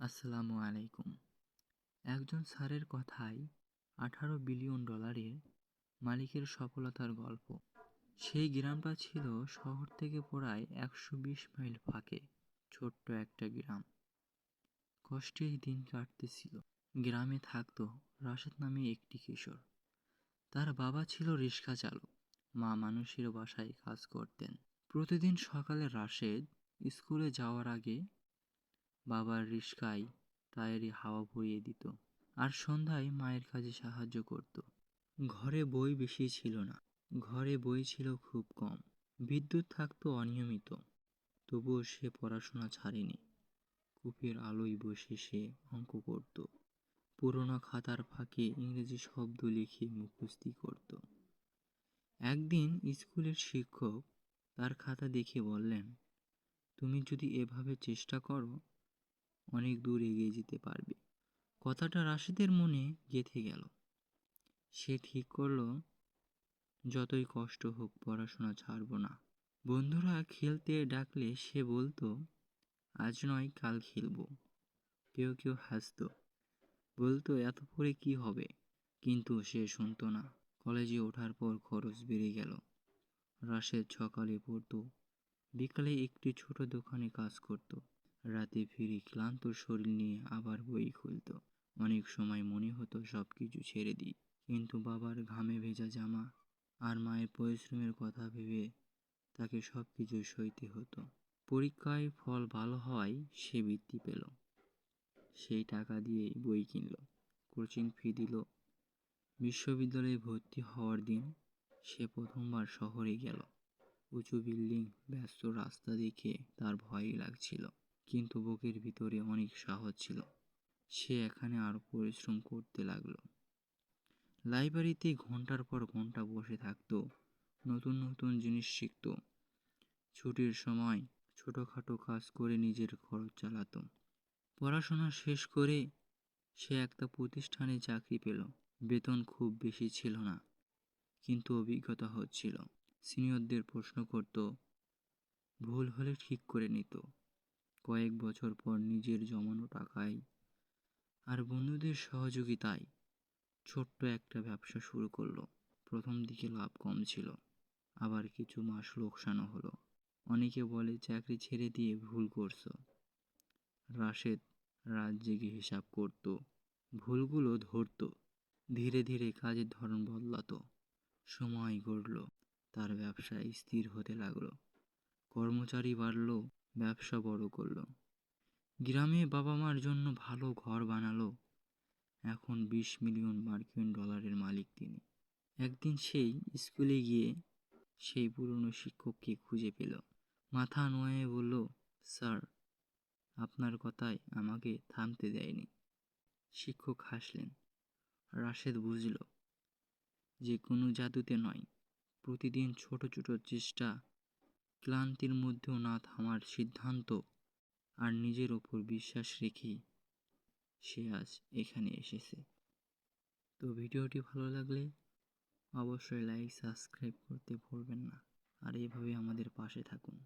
আসসালামু আলাইকুম। একজন স্যারের কথায় আঠারো বিলিয়ন ডলারের মালিকের সফলতার গল্প। সেই গ্রামটা ছিল শহর থেকে প্রায় একশো বিশ মাইল ফাঁকে, ছোট্ট একটা গ্রাম। কষ্টের দিন কাটতেছিল। গ্রামে থাকতো রাশেদ নামে একটি কিশোর। তার বাবা ছিল রিক্সা চালক। মা মানুষের বাসায় কাজ করতেন। প্রতিদিন সকালে রাশেদ স্কুলে যাওয়ার আগে বাবার রিস্কায় টায়ারে হাওয়া ভরিয়ে দিত আর সন্ধ্যায় মায়ের কাজে সাহায্য করত। ঘরে বই বেশি ছিল না। ঘরে বই ছিল খুব কম। বিদ্যুৎ থাকতো অনিয়মিত। তবুও সে পড়াশোনা ছাড়েনি। কূপের আলোয় বসে সে অঙ্ক করত। পুরোনো খাতার ফাঁকে ইংরেজি শব্দ লিখে মুখস্থি করত। একদিন স্কুলের শিক্ষক তার খাতা দেখে বললেন, তুমি যদি এভাবে চেষ্টা করো অনেক দূর এগিয়ে যেতে পারবে। কথাটা রাশিদের মনে গেঁথে গেল। সে ঠিক করল, যতই কষ্ট হোক, পড়াশোনা ছাড়ব না। বন্ধুরা খেলতে ডাকলে সে বলতো, আজ নয়, কাল খেলব। কেউ কেউ হাসতো, বলতো, এত পরে কি হবে? কিন্তু সে শুনতো না। কলেজে ওঠার পর খরচ বেড়ে গেল। রাশেদ সকালে পড়তো, বিকালে একটি ছোট দোকানে কাজ করত। রাতে ফিরে ক্লান্ত শরীর নিয়ে আবার বই খুলত। অনেক সময় মনে হতো সব কিছু ছেড়ে দিই, কিন্তু বাবার ঘামে ভেজা জামা আর মায়ের পরিশ্রমের কথা ভেবে তাকে সব কিছু সইতে হতো। পরীক্ষায় ফল ভালো হওয়ায় সে বৃত্তি পেল। সেই টাকা দিয়ে বই কিনল, কোচিং ফি দিল। বিশ্ববিদ্যালয়ে ভর্তি হওয়ার দিন সে প্রথমবার শহরে গেল। উঁচু বিল্ডিং, ব্যস্ত রাস্তা দেখে তার ভয়ই লাগছিল। কিন্তু বুকের ভিতরে অনেক সাহস ছিল। সে এখানে আরও পরিশ্রম করতে লাগল। লাইব্রেরিতে ঘণ্টার পর ঘণ্টা বসে থাকতো, নতুন নতুন জিনিস শিখত। ছুটির সময় ছোটোখাটো কাজ করে নিজের খরচ চালাতো। পড়াশোনা শেষ করে সে একটা প্রতিষ্ঠানে চাকরি পেল। বেতন খুব বেশি ছিল না, কিন্তু অভিজ্ঞতা হচ্ছিল। সিনিয়রদের প্রশ্ন করত, ভুল হলে ঠিক করে নিত। কয়েক বছর পর নিজের জমানো টাকায় আর বন্ধুদের সহযোগিতায় ছোট্ট একটা ব্যবসা শুরু করল। প্রথম দিকে লাভ কম ছিল, আবার কিছু মাস লোকসানও হলো। অনেকে বলে চাকরি ছেড়ে দিয়ে ভুল করছ। রাশেদ রাত জেগে হিসাব করত, ভুলগুলো ধরত, ধীরে ধীরে কাজের ধরন বদলাতো। সময় গড়ল, তার ব্যবসা স্থির হতে লাগল। কর্মচারী বাড়লো ব্যবসা বড় করল। গ্রামে বাবা মার জন্য ভালো ঘর বানালো এখন বিশ মিলিয়ন মার্কিন ডলারের মালিক তিনি। একদিন সেই স্কুলে গিয়ে সেই পুরনো শিক্ষককে খুঁজে পেল। মাথা নোয়ে বলল, স্যার, আপনার কথায় আমাকে থামতে দেয়নি। শিক্ষক হাসলেন। রাশেদ বুঝল যে কোনো জাদুতে নয়, প্রতিদিন ছোট ছোট চেষ্টা ক্লান্তির মধ্যেও না থামার সিদ্ধান্ত আর নিজের ওপর বিশ্বাস রেখেই সে আজ এখানে এসেছে। তো ভিডিওটি ভালো লাগলে অবশ্যই লাইক সাবস্ক্রাইব করতে ভুলবেন না। আর এইভাবে আমাদের পাশে থাকুন।